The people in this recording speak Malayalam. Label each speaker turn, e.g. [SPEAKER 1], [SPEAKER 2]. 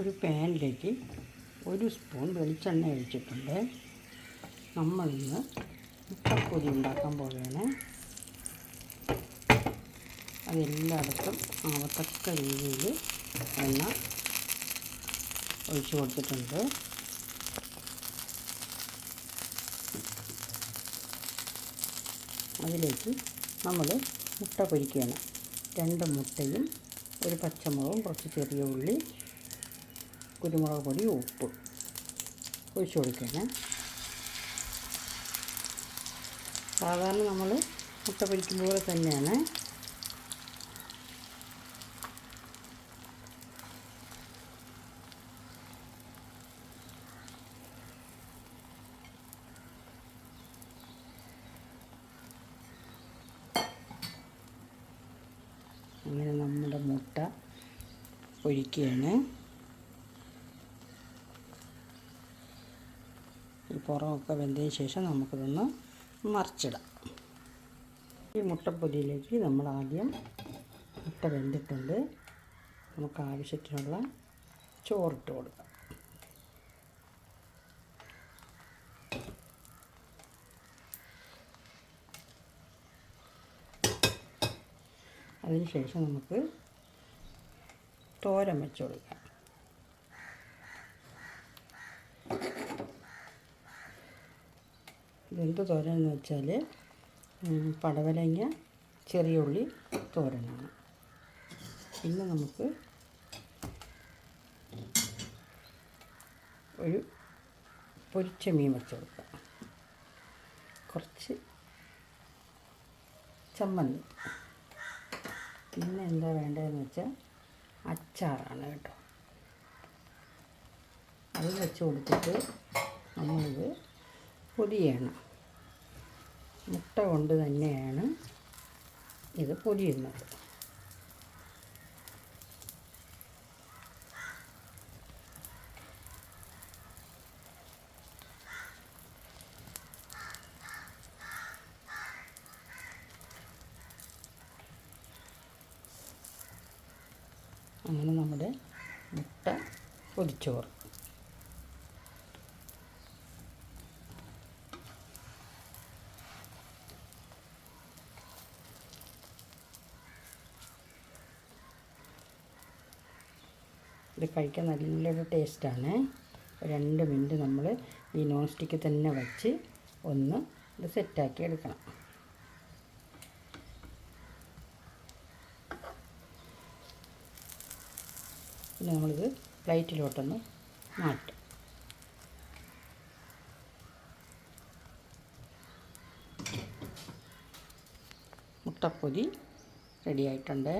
[SPEAKER 1] ഒരു പാനിലേക്ക് ഒരു സ്പൂൺ വെളിച്ചെണ്ണ ഒഴിച്ചിട്ടുണ്ട്. നമ്മളിന്ന് മുട്ടപ്പൊതി ഉണ്ടാക്കാൻ പോവുകയാണ്. അതെല്ലായിടത്തും ആവത്തക്ക രീതിയിൽ എണ്ണ ഒഴിച്ചു കൊടുത്തിട്ടുണ്ട്. അതിലേക്ക് നമ്മൾ മുട്ട പൊരിക്കുകയാണ്. രണ്ട് മുട്ടയും ഒരു പച്ചമുളകും കുറച്ച് ചെറിയ ഉള്ളി കുരുമുളക് പൊടി ഉപ്പ്. ഒഴിച്ചു കൊടുക്കുകയാണ്. സാധാരണ നമ്മൾ മുട്ട പൊരിക്കുന്ന പോലെ തന്നെയാണ്. അങ്ങനെ നമ്മുടെ മുട്ട ഒഴിക്കുകയാണ് പുറമൊക്കെ വെന്തതിന് ശേഷം നമുക്കിതൊന്ന് മറിച്ചിടാം. ഈ മുട്ടപ്പൊതിയിലേക്ക് നമ്മൾ ആദ്യം മുട്ട വെന്തിട്ടുണ്ട്. നമുക്ക് ആവശ്യത്തിനുള്ള ചോറിട്ട് കൊടുക്കാം. അതിനുശേഷം നമുക്ക് തോരം വെച്ച് കൊടുക്കാം. ഇതെന്ത് തോരൻ എന്ന് വെച്ചാൽ പടവലങ്ങ ചെറിയ ഉള്ളി തോരനാണ്. പിന്നെ നമുക്ക് ഒരു പൊരിച്ച മീൻ വെച്ച് കൊടുക്കാം. കുറച്ച് ചമ്മന്തി. പിന്നെ എന്താ വേണ്ടതെന്ന് വെച്ചാൽ അച്ചാറാണ് കേട്ടോ. അത് വെച്ച് കൊടുത്തിട്ട് നമ്മളിത് പൊതിയണം മുട്ട കൊണ്ട് തന്നെയാണ് ഇത് പൊതിയുന്നത് അങ്ങനെ നമ്മുടെ മുട്ട പൊതിച്ചോറ് ഇത് കഴിക്കാൻ നല്ലൊരു ടേസ്റ്റാണ്. രണ്ട് മിനിറ്റ് നമ്മൾ ഈ നോൺ സ്റ്റിക്ക് തന്നെ വച്ച് ഒന്ന് ഇത് സെറ്റാക്കി എടുക്കണം. പിന്നെ നമ്മളിത് പ്ലേറ്റിലോട്ടൊന്ന് മാറ്റും. മുട്ടപ്പൊതി റെഡി ആയിട്ടുണ്ട്.